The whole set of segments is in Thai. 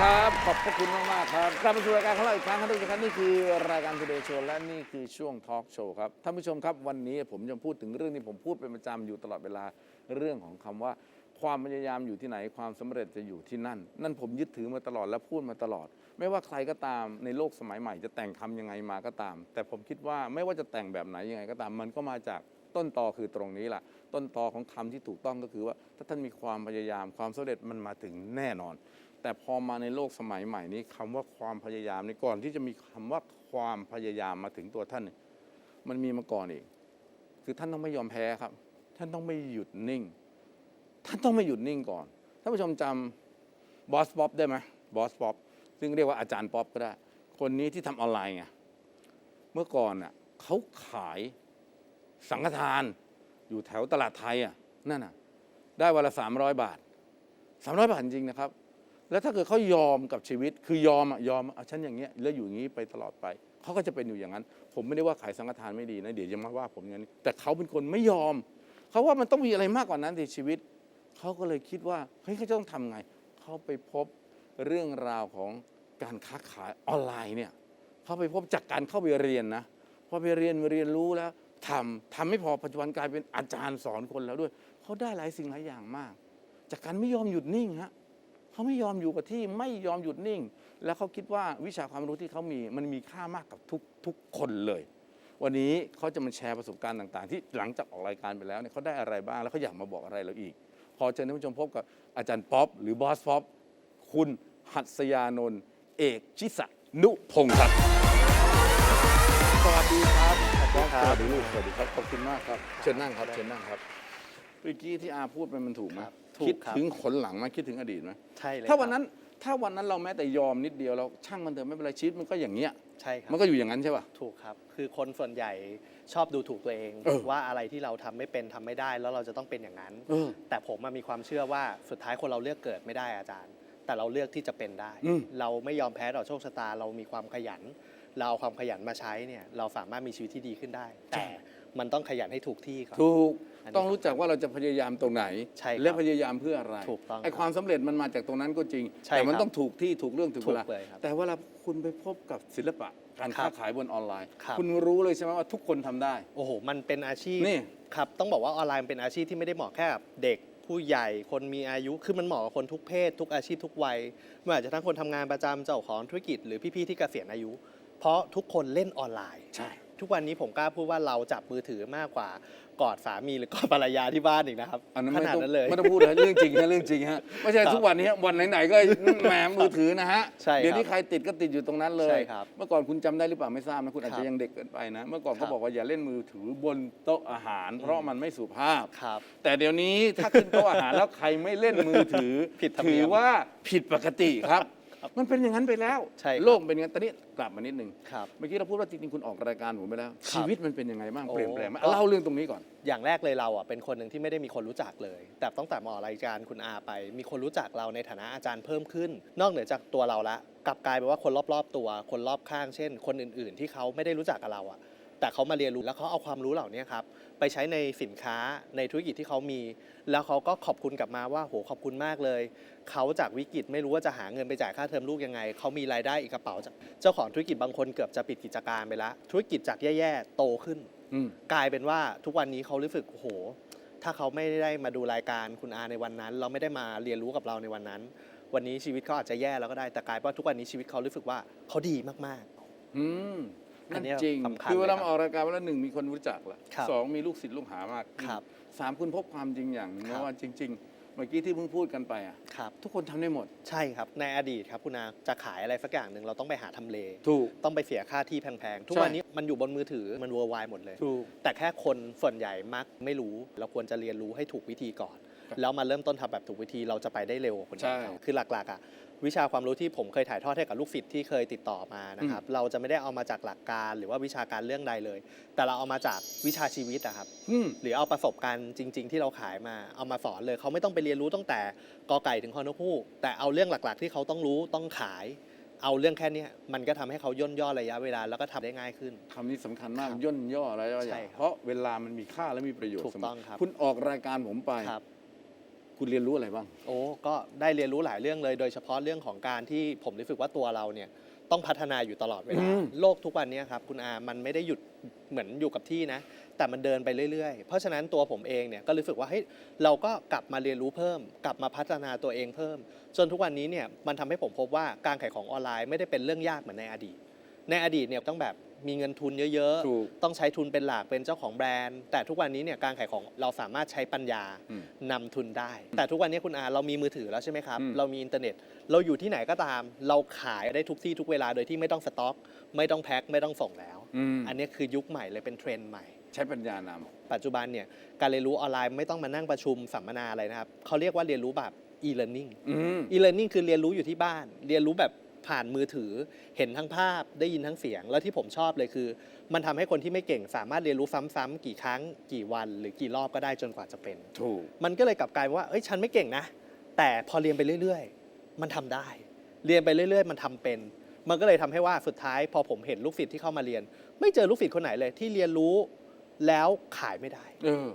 ครับ ขอบพระคุณมากมากๆครับกลับมาสู่รายการของเราอีกครั้งครับทุกท่านนี่คือรายการ Today Show และนี่คือช่วงทอล์กโชว์ครับท่านผู้ชมครับวันนี้ผมจะพูดถึงเรื่องที่ผมพูดเป็นประจำอยู่ตลอดเวลาเรื่องของคำว่าความพยายามอยู่ที่ไหนความสำเร็จจะอยู่ที่นั่น นั่นผมยึดถือมาตลอดและพูดมาตลอด ไม่ว่าใครก็ตามในโลกสมัยใหม่ จะแต่งคำยังไงมาก็ตาม แต่ผมคิดว่าไม่ว่าจะแต่งแบบไหนยังไงก็ตาม มันก็มาจากต้นตอคือตรงนี้แหละต้นตอของคำที่ถูกต้องก็คือว่า ถ้าท่านมีความพยายามความสำเร็จมันมาถึงแน่นอน แต่พอมาในโลกสมัยใหม่นี้คำว่าความพยายามนี่ก่อนที่จะมีคำว่าความพยายามมาถึงตัวท่าน มันมีมาก่อนอีก คือท่านต้องไม่ยอมแพ้ครับ ท่านต้องไม่หยุดนิ่ง ท่านต้องไม่หยุดนิ่งก่อนท่านผู้ชมจำบอสป๊อปได้ไหมบอสป๊อปซึ่งเรียกว่าอาจารย์ป๊อปก็ได้ คนนี้ที่ทำออนไลน์ไงเมื่อก่อนน่ะเขาขายสังฆทานอยู่แถวตลาดไทยอะนั่นน่ะได้วันละสามร้อยบาทสามร้อยบาทจริงนะครับ แล้วถ้าเกิดเขายอมกับชีวิต คือยอมอะยอมอะฉันอย่างเงี้ยแล้วอยู่อย่างนี้ไปตลอดไปเขาก็จะเป็นอยู่อย่างนั้น ผมไม่ได้ว่าขายสังฆทานไม่ดีนะเดี๋ยวจะมาว่าผมอย่างนี้ แต่เขาเป็นคนไม่ยอมเขาว่ามันต้องมีอะไรมากกว่านั้นในชีวิตเขาก็เลยคิดว่าเฮ้ยเขาจะต้องทำไงเขาไปพบเรื่องราวของการค้าขายออนไลน์เนี่ยเขาไปพบจากการเข้าไปเรียนนะพอไปเรียนเรียนรู้แล้วทำทำไม่พอปัจจุบันกลายเป็นอาจารย์สอนคนแล้วด้วยเขาได้หลายสิ่งหลายอย่างมาก จากการไม่ยอมหยุดนิ่งฮะ เขาไม่ยอมอยู่กับที่ไม่ยอมหยุดนิ่ง แล้วเขาคิดว่าวิชาความรู้ที่เขามีมันมีค่ามากกับทุกทุกคนเลย วันนี้เขาจะมาแชร์ประสบการณ์ต่างๆ ที่หลังจากออกรายการไปแล้วเนี่ยเขาได้อะไรบ้างแล้วเขาอยากมาบอกอะไรเราอีก พอเชิญท่านผู้ชมพบกับอาจารย์ป๊อปหรือบอสป๊อปคุณหัสยานนท์เอกชิสะนุพงศ์ครับสวัสดีครับสวัสดีครับสวัสดีลูกสวัสดีครับขอบคุณมากครับเชิญนั่งครับเชิญนั่งครับเมื่อกี้ที่อาพูดไปมันถูกไหมครับ ถูกคิดครับ ถึงขนหลังไหมคิดถึงอดีตไหมใช่เลยถ้าวันครับนั้นถ้าวันนั้นเราแม้แต่ยอมนิดเดียวเราช่างมันเถอะไม่เป็นไรชีวิตมันก็อย่างเงี้ย ใช่ครับมันก็อยู่อย่างนั้นใช่ป่ะ ถูกครับ คือคนส่วนใหญ่ชอบดูถูกตัวเอง เออ ว่าอะไรที่เราทำไม่เป็นทำไม่ได้ แล้วเราจะต้องเป็นอย่างนั้น เออ แต่ผมอะมีความเชื่อว่าสุดท้ายคนเราเลือกเกิดไม่ได้อาจารย์ แต่เราเลือกที่จะเป็นได้ อืม เราไม่ยอมแพ้ต่อโชคชะตา เรามีความขยัน เราเอาความขยันมาใช้เนี่ยเราสามารถมีชีวิตที่ดีขึ้นได้ แต่มันต้องขยันให้ถูกที่ก่อนถูกอันนี้ ต้องรู้จักว่าเราจะพยายามตรงไหน ใช่ครับและพยายามเพื่ออะไรถูกต้องไอ้ความสำเร็จมันมาจากตรงนั้นก็จริง ใช่แต่มันครับต้องถูกที่ถูกเรื่องถูกถูเวกลาเลยครับแต่เวลาคุณไปพบกับศิลปะการครัค้าบขายบนออนไลน์ ครับ คุณรู้เลยใช่ไหมว่าทุกคนทำได้ โอ้โห มันเป็นอาชีพนี่ ครับ ต้องบอกว่าออนไลน์เป็นอาชีพที่ไม่ได้เหมาะแค่กับเด็กผู้ใหญ่คนมีอายุ คือมันเหมาะกับคนทุกเพศ ทุกอาชีพทุกวัยไม่ว่าจะทั้งคนทำงานประจำเจ้าของธุรกิจหรือพี่ๆที่เกษียณอายุ เพราะทุกคนเล่นออนไลน์ ใช่ ทุกวันนี้ผมกล้าพูดว่าเราจับมือถือมากกว่า กอดสามีหรือกอดภรรยาที่บ้านอีกนะครับอันนั้นขไม่นาดต้องนั้นเลย ไม่ต้องพูดนะเรื่องจริงนะเรื่องจริงฮะไม่ใช่ครับทุกวันนี้วันไหนๆก็แหมมือถือนะฮะใช่ครับเดี๋ยวนี้ใครติดก็ติดอยู่ตรงนั้นเลยใช่ครับเมื่อก่อนคุณจำได้หรือเปล่าไม่ทราบนะคุณอาจครัจะบยังเด็กเกินไปนะ เมื่อก่อนครัเขาบ บอกว่าอย่าเล่นมือถือบนโต๊ะอาหาร เพราะมันไม่สุภาพ ครับ แต่เดี๋ยวนี้ถ้าขึ้นโต๊ะอาหารแล้วใครไม่เล่นมือถือ ผิดธรรมเนีถืยอมว่าผิดปกติครับ มันเป็นอย่างนั้นไปแล้ว ใช่ครับ โลกเป็นอย่างนั้นตอนนี้กลับมานิดนึง ครับ เมื่อกี้เราพูดว่าจริงๆคุณออกรายการผมไปแล้วครับชีวิตมันเป็นยังไงบ้างโอ้ เปลี่ยนแปลงไหมก็เล่าเรื่องตรงนี้ก่อน อย่างแรกเลยเราอะเป็นคนหนึ่งที่ไม่ได้มีคนรู้จักเลย แต่ตั้งแต่มาออกรายการคุณอาไป มีคนรู้จักเราในฐานะอาจารย์เพิ่มขึ้น นอกเหนือจากตัวเราละกลับกลายเป็นว่าคนรอบๆตัว คนรอบข้างเช่น คนอื่นๆ ที่เขาไม่ได้รู้จักกับเราอะ แต่เขามาเรียนรู้แล้วเขาเอาความรู้เหล่านี้ครับไปใช้ในสินค้าในธุรกิจที่เขามี แล้วเขาก็ขอบคุณกลับมาว่าโหขอบคุณมากเลย เขาจากวิกฤตไม่รู้ว่าจะหาเงินไปจ่ายค่าเทอมลูกยังไง เขามีรายได้อีกกระเป๋าจากเจ้าของธุรกิจบางคนเกือบจะปิดกิจการไปแล้วธุรกิจจากแย่ๆโตขึ้นอืมกลายเป็นว่าทุกวันนี้เขารู้สึกโอ้โห ถ้าเขาไม่ได้มาดูรายการคุณอาในวันนั้น เราไม่ได้มาเรียนรู้กับเราในวันนั้น วันนี้ชีวิตเขาอาจจะแย่แล้วก็ได้แต่กลายเป็นว่าทุกวันนี้ชีวิตเขารู้สึกว่าเขาดีมากอืมอันั่นนเนี้ยจริงสำคัญคือเวลาเลยครับมาออกรายการวันละหนึ่งมีคนรู้จักละครับสองมีลูกศิษย์ลูกหามากขึ้นครับ สามคุณพบความจริงอย่างหนึงครันะบ ว่าจริง ๆ เมื่อกี้ที่เพิ่งพูดกันไปอะๆครับ ทุกคนทำได้หมด ใช่ครับ ในอดีตครับคุณอาจะขายอะไรสักอย่างหนึ่งเราต้องไปหาทำเล ถูก ต้องไปเสียค่าที่แพงๆ ทุกใช่ วันนี้มันอยู่บนมือถือมัน worldwide หมดเลย ถูก แต่แค่คนส่วนใหญ่มักไม่รู้ เราควรจะเรียนรู้ให้ถูกวิธีก่อนครับ แล้วมาเริ่มต้นทำแบบถูกวิธีเราจะไปได้เร็วกว่าคนใช่อื่นเขาคือหลักๆอะวิชาความรู้ที่ผมเคยถ่ายทอดให้กับลูกศิษย์ที่เคยติดต่อมานะครับเราจะไม่ได้เอามาจากหลักการหรือว่าวิชาการเรื่องใดเลย แต่เราเอามาจากวิชาชีวิตอะครับอืมหรือเอาประสบการณ์จริง ๆ ที่เราขายมาเอามาสอนเลย เขาไม่ต้องไปเรียนรู้ตั้งแต่กอไก่ถึงคอนกฮูกแต่เอาเรื่องหลักๆ ที่เขาต้องรู้ต้องขาย เอาเรื่องแค่เนี้ยมันก็ทำให้เขาย่นย่อระยะเวลาแล้วก็ทำได้ง่ายขึ้นคำนี้สำคัญมากครับย่นย่ออะไรย่อใช่อย่างครับเพราะเวลามันมีค่าและมีประโยชน์ถูกเสมต้องครับคุณออกรายการผมไป ครับคุณเรียนรู้อะไรบ้าง โอ้ก็ได้เรียนรู้หลายเรื่องเลย โดยเฉพาะเรื่องของการที่ผมรู้สึกว่าตัวเราเนี่ยต้องพัฒนาอยู่ตลอดเวลาอืมโลกทุกวันเนี้ครับคุณอา มันไม่ได้หยุดเหมือนอยู่กับที่นะ แต่มันเดินไปเรื่อยๆ เพราะฉะนั้นตัวผมเองเนี่ยก็รู้สึกว่าเฮ้ยเราก็กลับมาเรียนรู้เพิ่ม กลับมาพัฒนาตัวเองเพิ่ม จนทุกวันนี้เนี่ยมันทำให้ผมพบว่าการขายของออนไลน์ไม่ได้เป็นเรื่องยากเหมือนในอดีต ในอดีตเนี่ยต้องแบบ มีเงินทุนเยอะถูกๆต้องใช้ทุนเป็นหลักเป็นเจ้าของแบรนด์ แต่ทุกวันนี้เนี่ยการขายของเราสามารถใช้ปัญญาอืมนำทุนได้ แต่ทุกวันนี้คุณอาเรามีมือถือแล้วใช่ไหมครับ อืม เรามีอินเทอร์เน็ต เราอยู่ที่ไหนก็ตาม เราขายได้ทุกที่ทุกเวลาโดยที่ไม่ต้องสต็อก ไม่ต้องแพ็คไม่ต้องส่งแล้ว อืมอันนี้คือยุคใหม่เลยเป็นเทรนด์ใหม่ ใช้ปัญญานำปัจจุบันเนี่ยการเรียนรู้ออนไลน์ไม่ต้องมานั่งประชุมสัมมนาอะไรนะครับเขาเรียกว่าเรียนรู้แบบ e-learning อืม e-learning คือเรียนรู้อยู่ที่บ้าน เรียนรู้แบบ ผ่านมือถือ เห็นทั้งภาพได้ยินทั้งเสียง แล้วที่ผมชอบเลยคือ มันทำให้คนที่ไม่เก่งสามารถเรียนรู้ซ้ำๆกี่ครั้งกี่วัน หรือกี่รอบก็ได้จนกว่าจะเป็น ถูก มันก็เลยกลับกลายเป็นว่าเอ้ยฉันไม่เก่งนะ แต่พอเรียนไปเรื่อย ๆ มันทำได้ เรียนไปเรื่อย ๆ มันทำเป็น มันก็เลยทำให้ว่าสุดท้าย พอผมเห็นลูกศิษย์ที่เข้ามาเรียน ไม่เจอลูกศิษย์คนไหนเลยที่เรียนรู้แล้วขายไม่ได้ เออ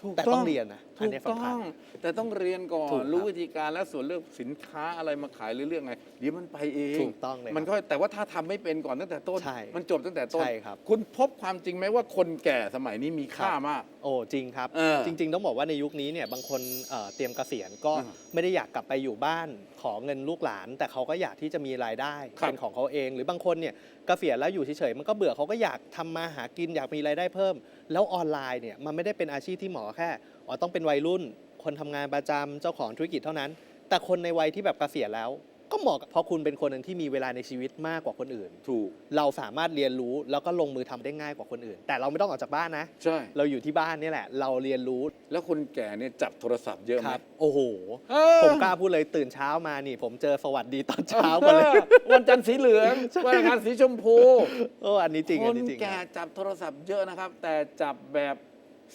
ถูกแต่ต้องเรียนนะอันถูกนี้ต้สำคัญองแต่ต้องเรียนก่อถูนกครับรู้วิธีการและส่วนเลือกสินค้าอะไรมาขายหรือเรื่องไง เดี๋ยวมันไปเองถูกต้องเลยครับมันก็แต่ว่าถ้าทำไม่เป็นก่อนตั้งแต่ต้น ใช่มันจบตั้งแต่ต้น ใช่ครับ คุณพบความจริงไหมว่าคนแก่สมัยนี้มีค่ามาก โอ้จริงครับ เออจริง ๆ ต้องบอกว่าในยุคนี้เนี่ยบางคนเอ่อเตรียมเกษียณก็อ่าไม่ได้อยากกลับไปอยู่บ้านขอเงินลูกหลาน แต่เขาก็อยากที่จะมีรายได้ครับเป็นของเขาเอง หรือบางคนเนี่ยเกษียณแล้วอยู่เฉยๆมันก็เบื่อเขาก็อยากทำมาหากินอยากมีรายได้เพิ่ม แล้วออนไลน์เนี่ยมันไม่ได้เป็นอาชีพที่หมอแค่อ๋อต้องเป็นวัยรุ่น คนทำงานประจำเจ้าของธุรกิจเท่านั้น แต่คนในวัยที่แบบเกษียณแล้ว ก็เหมาะกับเพราะคุณเป็นคนหนึ่งที่มีเวลาในชีวิตมากกว่าคนอื่น ถูก เราสามารถเรียนรู้แล้วก็ลงมือทำได้ง่ายกว่าคนอื่น แต่เราไม่ต้องออกจากบ้านนะ ใช่ เราอยู่ที่บ้านนี่แหละ เราเรียนรู้แล้วคนแก่เนี่ยจับโทรศัพท์เยอะไหคมรับ โอ้โห เออ ผมกล้าพูดเลยตื่นเช้ามานี่ ผมเจอสวัสดีตอนเช้ากันเลยออวันจันทร์สีเหลืองวันอังคารสีชมพู โอ้อันนี้จริงคอันนนี้จริง แก่จับโทรศัพท์เยอะนะครับ แต่จับแบบ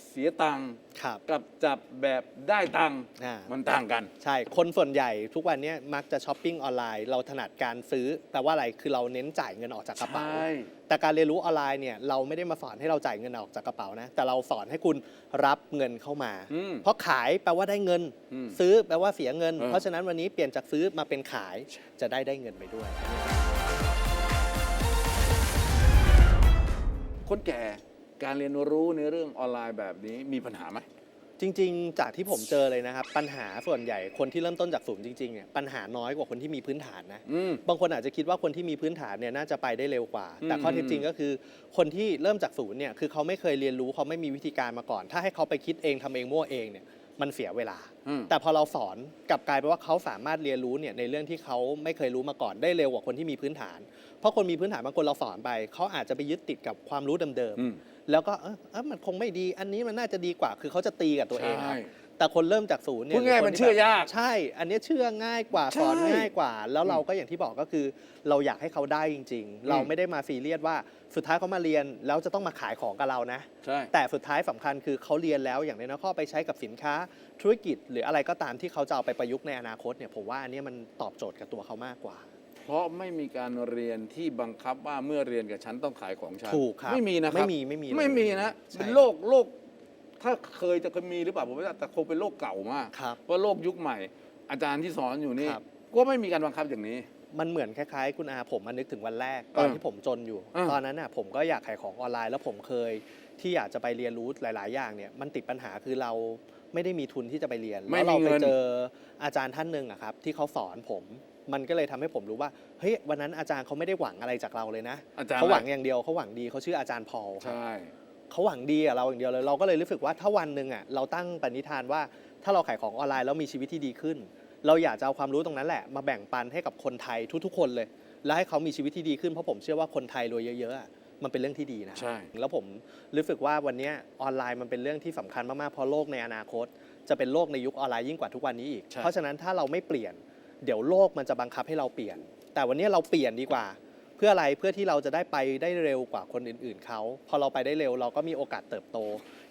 เสียตังค์ครับกับจับแบบได้ตังค์อ่ามันต่างกัน ใช่ คนส่วนใหญ่ทุกวันเนี้มักจะช้อปปิ้งออนไลน์ เราถนัดการซื้อแปลว่าอะไร คือเราเน้นจ่ายเงินออกจากกระเป๋า ใช่ แต่การเรียนรู้ออนไลน์เนี่ย เราไม่ได้มาสอนให้เราจ่ายเงินออกจากกระเป๋านะ แต่เราสอนให้คุณรับเงินเข้ามา อืมเพราะขายแปลว่าได้เงิน อืมซื้อแปลว่าเสียเงิน เออ เพราะฉะนั้นวันนี้เปลี่ยนจากซื้อมาเป็นขาย จะได้ได้เงินไปด้วย คนแก่ การเรียนรู้ในเรื่องออนไลน์แบบนี้มีปัญหาไหม จริง ๆ จากที่ผมเจอเลยนะครับ ปัญหาส่วนใหญ่คนที่เริ่มต้นจากศูนย์จริงๆเนี่ยปัญหาน้อยกว่าคนที่มีพื้นฐานนะอืม บางคนอาจจะคิดว่าคนที่มีพื้นฐานเนี่ยน่าจะไปได้เร็วกว่า แต่ข้ออืมเท็จจริงก็คือ คนที่เริ่มจากศูนย์เนี่ยคือเขาไม่เคยเรียนรู้เขาไม่มีวิธีการมาก่อน ถ้าให้เขาไปคิดเองทำเองมั่วเองเนี่ย มันเสียเวลา อืม แต่พอเราสอนกลับกลายเป็นว่าเขาสามารถเรียนรู้เนี่ยในเรื่องที่เขาไม่เคยรู้มาก่อนได้เร็วกว่าคนที่มีพื้นฐาน เพราะคนมีพื้นฐานบางคนเราสอนไปเขาอาจจะไปยึดติดกับความรู้เดิมอืม ๆแล้วก็เออเออมันคงไม่ดี อันนี้มันน่าจะดีกว่าคือเขาจะตีกับตัวเองคใช่รับ แต่คนเริ่มจากศูนย์เนี่ยพูดง่ายหรืมันคที่เชื่อแบบยาก ใช่ อันนี้เชื่อง่ายกว่าใช่สอนง่ายกว่า แล้วเราก็อย่างที่บอกก็คือ เราอยากให้เขาได้จริง ๆ เราไม่ได้มาซีเรียสว่าสุดท้ายเขามาเรียนแล้วจะต้องมาขายของกับเรานะ ใช่ แต่สุดท้ายสำคัญคือเขาเรียนแล้วอย่างน้อยๆเขาเอาไปใช้กับสินค้าธุรกิจ หรืออะไรก็ตามที่เขาจะเอาไปประยุกต์ในอนาคตเนี่ยผมว่าอันเนี้ยมันตอบโจทย์กับตัวเขามากกว่า เพราะไม่มีการเรียนที่บังคับว่าเมื่อเรียนกับฉันต้องขายของฉันถูกครับไม่มีนะครับไม่มีไม่มีเลยไม่มีนะใช่ เป็นโลกโลก ถ้าเคยจะเคยมีหรือเปล่าผมไม่ทราบแต่คงเป็นโลกเก่ามากครับ ว่าโลกยุคใหม่ อาจารย์ที่สอนอยู่นี่ครับ ก็ไม่มีการบังคับอย่างนี้ มันเหมือนคล้ายๆ คุณอาผมมานึกถึงวันแรกตอนเออที่ผมจนอยู่เออตอนนั้นน่ะผมก็อยากขายของออนไลน์แล้วผมเคย ที่อยากจะไปเรียนรู้หลาย ๆ อย่างเนี่ยมันติดปัญหาคือเราไม่ได้มีทุนที่จะไปเรียนไม่แล้วเรามีไปเงิน เจออาจารย์ท่านหนึ่งอะครับที่เขาสอนผม มันก็เลยทำให้ผมรู้ว่าเฮ้ยวันนั้นอาจารย์เขาไม่ได้หวังอะไรจากเราเลยนะอาจารย์เขาหวังอะไรอย่างเดียวเขาหวังดีเขาชื่ออาจารย์พอลครับ ใช่ เขาหวังดีกับเราอย่างเดียวเลย เราก็เลยรู้สึกว่าถ้าวันหนึ่งอะเราตั้งปณิธานว่าถ้าเราขายของออนไลน์แล้วมีชีวิตที่ดีขึ้น เราอยากจะเอาความรู้ตรงนั้นแหละ มาแบ่งปันให้กับคนไทยทุกๆ คนเลย แล้วให้เขามีชีวิตที่ดีขึ้นเพราะผมเชื่อว่าคนไทยรวยเยอะๆอะมันเป็นเรื่องที่ดีนะใช่ แล้วผมรู้สึกว่าวันเนี้ยออนไลน์มันเป็นเรื่องที่สำคัญมากๆเพราะโลกในอนาคต จะเป็นโลกในยุคออนไลน์ยิ่งกว่าทุกวันนี้อีก ใช่ เพราะฉะนั้นถ้าเราไม่เปลี่ยน เดี๋ยวโลกมันจะบังคับให้เราเปลี่ยน แต่วันนี้เราเปลี่ยนดีกว่า เพื่ออะไรเพื่อที่เราจะได้ไปได้เร็วกว่าคนอื่น ๆเขาพอเราไปได้เร็วเราก็มีโอกาสเติบโต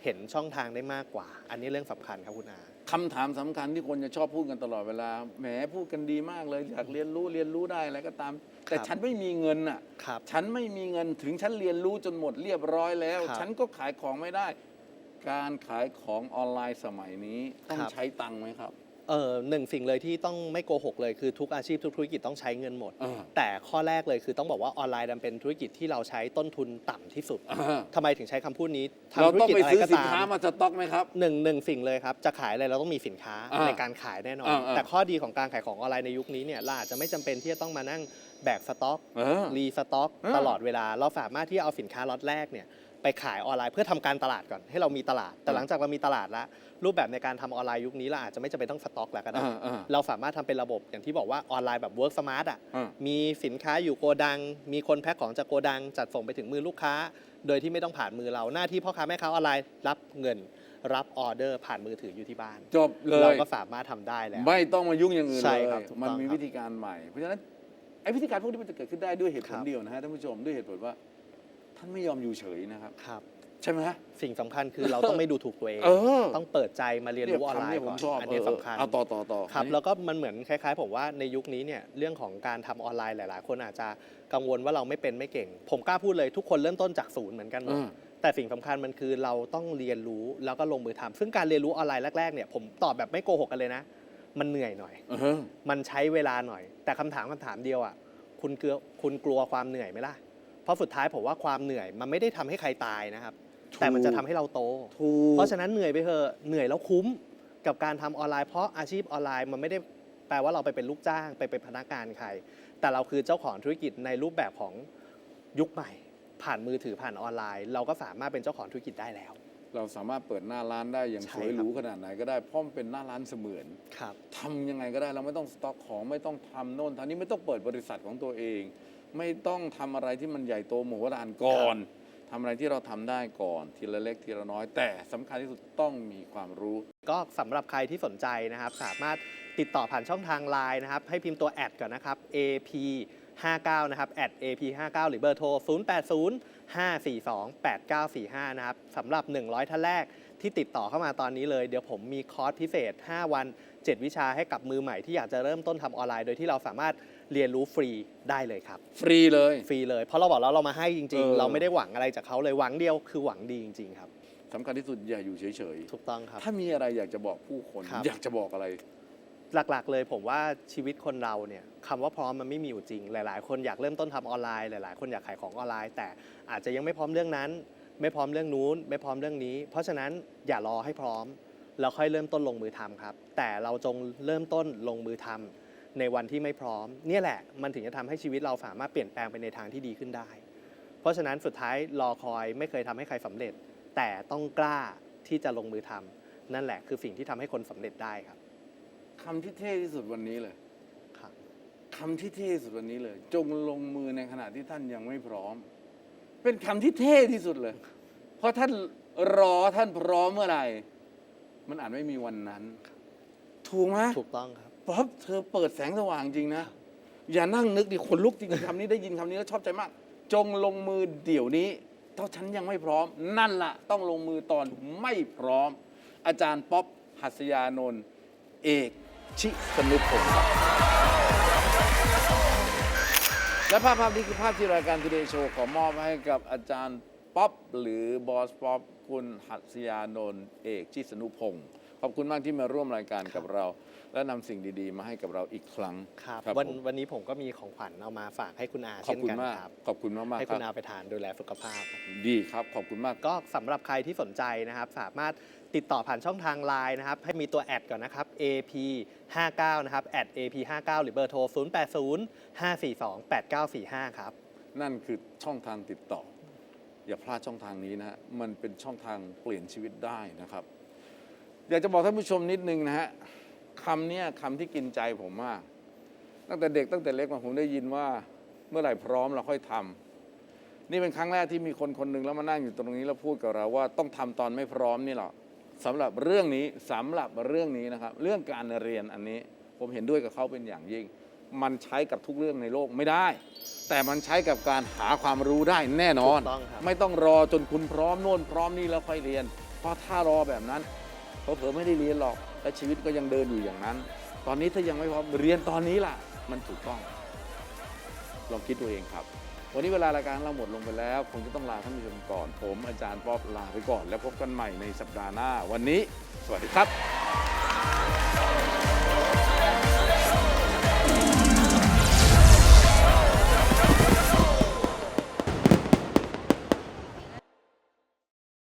เห็นช่องทางได้มากกว่า อันนี้เรื่องสำคัญครับคุณอาคำถามสำคัญที่คนจะชอบพูดกันตลอดเวลาแหมพูดกันดีมากเลยอยากเรียนรู้เรียนรู้ได้อะไรก็ตาม แต่ฉันไม่มีเงินอะครับฉันไม่มีเงินถึงฉันเรียนรู้จนหมดเรียบร้อยแล้วครับฉันก็ขายของไม่ได้ การขายของออนไลน์สมัยนี้ต้องครับใช้ตังค์ไหมครับ เออหนึ่งสิ่งเลยที่ต้องไม่โกหกเลยคือทุกอาชีพทุกธุรกิจต้องใช้เงินหมด อ่า แต่ข้อแรกเลยคือต้องบอกว่าออนไลน์มันเป็นธุรกิจที่เราใช้ต้นทุนต่ำที่สุดอ่า ทำไมถึงใช้คำพูดนี้ทำเราธุรต้องกิจไปอะไรซื้อก็สินตามค้ามาสต็อกไหมครับ หนึ่งหนึ่งสิ่งเลยครับ จะขายอะไรเราต้องมีสินค้าอ่าในการขายแน่นอน อ่าอ่าแต่ข้อดีของการขายของออนไลน์ในยุคนี้เนี่ยเราอาจจะไม่จำเป็นที่จะต้องมานั่งแบกสต็อกเออรีสต็อกอ่าตลอดเวลา เราสามารถที่จะเอาสินค้าล็อตแรกเนี่ย ไปขายออนไลน์เพื่อทำการตลาดก่อนให้เรามีตลาด แต่หลังจากเรามีตลาดแล้ว รูปแบบในการทำออนไลน์ยุคนี้เราอาจจะไม่จำเป็นต้องสต็อกแล้วก็ได้อ่าอ่าเราสามารถทำเป็นระบบอย่างที่บอกว่าออนไลน์แบบ work smart อะอ่ามีสินค้าอยู่โกดัง มีคนแพ็คของจากโกดัง จัดส่งไปถึงมือลูกค้า โดยที่ไม่ต้องผ่านมือเราหน้าที่พ่อค้าแม่ค้าออนไลน์รับเงินรับออเดอร์ผ่านมือถืออยู่ที่บ้าน จบเลเรายก็สามารถทำได้แล้ว ไม่ต้องมายุ่งอย่างอื่นใช่เลยครับถูกต้องมันมีครับวิธีการใหม่ เพราะฉะนั้นไอ้วิธีการพวกนี้มันจะเกิดขึ้นได้ด้วยเหตุผครัลบเดียวนะฮะท่านผู้ชมด้วยเหตุผลว่า ท่านไม่ยอมอยู่เฉยนะครับ ครับ ใช่ไหมฮะ สิ่งสำคัญคือเราต้องไม่ดูถูกตัวเอง เออต้องเปิดใจมาเรียนรู้ออนไลเยน์คำก่เยผมอนชอบอันนี้เสำคัญ เอาต่อต่อต่อครับอันนี้แล้วก็มันเหมือนคล้าย ๆ ผมว่าในยุคนี้เนี่ยเรื่องของการทำออนไลน์หลาย ๆ คนอาจจะกังวลว่าเราไม่เป็นไม่เก่ง ผมกล้าพูดเลยทุกคนเริ่มต้นจากศูนย์เหมือนกันหมดอ่าแต่สิ่งสำคัญมันคือเราต้องเรียนรู้แล้วก็ลงมือทำซึ่งการเรียนรู้ออนไลน์แรกๆเนี่ยผมตอบแบบไม่โกหกกันเลยนะ มันเหนื่อยหน่อย เออ มันใช้เวลาหน่อย แต่คำถามคำถามเดียวอะคุณเกลือคุณกลัวความเหนื่อยไหมล่ะ เพราะสุดท้ายผมว่าความเหนื่อยมันไม่ได้ทำให้ใครตายนะครับแต่มันจะทำให้เราโต ถูก เพราะฉะนั้นเหนื่อยไปเถอะเหนื่อยแล้วคุ้มกับการทำออนไลน์เพราะอาชีพออนไลน์มันไม่ได้แปลว่าเราไปเป็นลูกจ้างไปเป็นพนักงานใคร แต่เราคือเจ้าของธุรกิจในรูปแบบของยุคใหม่ ผ่านมือถือผ่านออนไลน์ เราก็สามารถเป็นเจ้าของธุรกิจได้แล้ว เราสามารถเปิดหน้าร้านได้อย่างใช่สวยหครับ รูขนาดไหนก็ได้เพราะมันเป็นหน้าร้านเสมือนครับ ทำยังไงก็ได้เราไม่ต้องสต็อกของไม่ต้องทำโน่นทำนี่ไม่ต้องเปิดบริษัทของตัวเอง ไม่ต้องทำอะไรที่มันใหญ่โตโมโหลานก่อนทำอะไรที่เราทำได้ก่อน ทีละเล็กทีละน้อย แต่สำคัญที่สุดต้องมีความรู้ ก็สำหรับใครที่สนใจนะครับ สามารถติดต่อผ่านช่องทางไลน์นะครับ ให้พิมพ์ตัวแอดก่อนนะครับ AP 59 นะครับ at AP 59หรือเบอร์โทร 080 542 8945 นะครับสำหรับ 100 ท่านแรกที่ติดต่อเข้ามาตอนนี้เลย เดี๋ยวผมมีคอร์สพิเศษ 5 วัน 7 วิชาให้กับมือใหม่ที่อยากจะเริ่มต้นทำออนไลน์ โดยที่เราสามารถ เรียนรู้ฟรีได้เลยครับ ฟรีเลย ฟรีเลย เพราะเราบอกแล้วเรามาให้จริง เออ ๆ เราไม่ได้หวังอะไรจากเขาเลยหวังเดียวคือหวังดีจริง ๆ ครับ สำคัญที่สุดอย่าอยู่เฉยถูกต้องครับ ๆ ถ้ามีอะไรอยากจะบอกผู้คน ครับ อยากจะบอกอะไร หลักๆ เลยผมว่าชีวิตคนเราเนี่ยคำว่าพร้อมมันไม่มีอยู่จริง หลาย ๆ คนอยากเริ่มต้นทำออนไลน์ หลาย ๆ คนอยากขายของออนไลน์ แต่อาจจะยังไม่พร้อมเรื่องนั้น ไม่พร้อมเรื่องนู้น ไม่พร้อมเรื่องนี้ เพราะฉะนั้นอย่ารอให้พร้อมแล้วค่อยเริ่มต้นลงมือทำครับ แต่เราจงเริ่มต้นลงมือทำ ในวันที่ไม่พร้อม เนี่ยแหละมันถึงจะทำให้ชีวิตเราสามารถเปลี่ยนแปลงไปในทางที่ดีขึ้นได้ เพราะฉะนั้นสุดท้ายรอคอยไม่เคยทำให้ใครสำเร็จ แต่ต้องกล้าที่จะลงมือทำนั่นแหละคือสิ่งที่ทำให้คนสำเร็จได้ครับคำที่เท่ที่สุดวันนี้เลยครับคำที่เท่ที่สุดวันนี้เลย จงลงมือในขณะที่ท่านยังไม่พร้อม เป็นคำที่เท่ที่สุดเลย เพราะท่านรอท่านพร้อมเมื่อไหร่มันอาจไม่มีวันนั้น ถูกไหมถูกต้องครับ ป๊อปเธอเปิดแสงสว่างจริงนะ อย่านั่งนึกดิคนลุกจริงคำนี้ได้ยินคำนี้แล้วชอบใจมาก จงลงมือเดี๋ยวนี้ถ้าฉันยังไม่พร้อม นั่นละต้องลงมือตอนไม่พร้อม อาจารย์ป๊อปหัสยานนท์เอกชิสนุพงศ์ครับและภาพภาพนี้คือภาพที่รายการ Today Show ขอมอบให้กับอาจารย์ป๊อปหรือบอสป๊อปคุณหัสยานนท์เอกชิสนุพงศ์ ขอบคุณมากที่มาร่วมรายการกับเรา และนำสิ่งดีๆ มาให้กับเราอีกครั้งครับครับวันผมวันนี้ผมก็มีของขวัญเอามาฝากให้คุณอาขอบเช่นคุณกันมาก ครับ ขอบคุณมากๆให้คคุรับณอาไปทานดูแลสุขภาพครับดีครับ ขอบคุณมาก ก็สำหรับใครที่สนใจนะครับ สามารถติดต่อผ่านช่องทางไลน์นะครับ ให้มีตัวแอดก่อนนะครับ AP 59นะครับ AP 59หรือเบอร์โทร 080 542 8945 ครับ นั่นคือช่องทางติดต่อ อย่าพลาดช่องทางนี้นะฮะมันเป็นช่องทางเปลี่ยนชีวิตได้นะครับ อยากจะบอกท่านผู้ชมนิดนึงนะฮะคำเนี้ยคำที่กินใจผมมาก ตั้งแต่เด็กตั้งแต่เล็กมาผมได้ยินว่าเมื่อไหร่พร้อมเราค่อยทำนี่เป็นครั้งแรกที่มีคนคนหนึ่งแล้วมานั่งอยู่ตรงนี้แล้วพูดกับเราว่าต้องทำตอนไม่พร้อมนี่หรอกสำหรับเรื่องนี้สำหรับเรื่องนี้นะครับ เรื่องการเรียนอันนี้ผมเห็นด้วยกับเขาเป็นอย่างยิ่ง มันใช้กับทุกเรื่องในโลกไม่ได้ แต่มันใช้กับการหาความรู้ได้แน่นอนถูกต้องครับไม่ต้องรอจนคุณพร้อมโน่นพร้อมนี่แล้วค่อยเรียน เพราะถ้ารอแบบนั้น เผอไม่ได้เรียนหรอกและชีวิตก็ยังเดินอยู่อย่างนั้น ตอนนี้ถ้ายังไม่พร้อมเรียนตอนนี้ล่ะ มันถูกต้องลองคิดตัวเองครับ วันนี้เวลารายการเราหมดลงไปแล้วคงจะต้องลาท่านผู้ชมก่อน ผมอาจารย์ป๊อบลาไปก่อน แล้วพบกันใหม่ในสัปดาห์หน้า วันนี้ สวัสดีครับ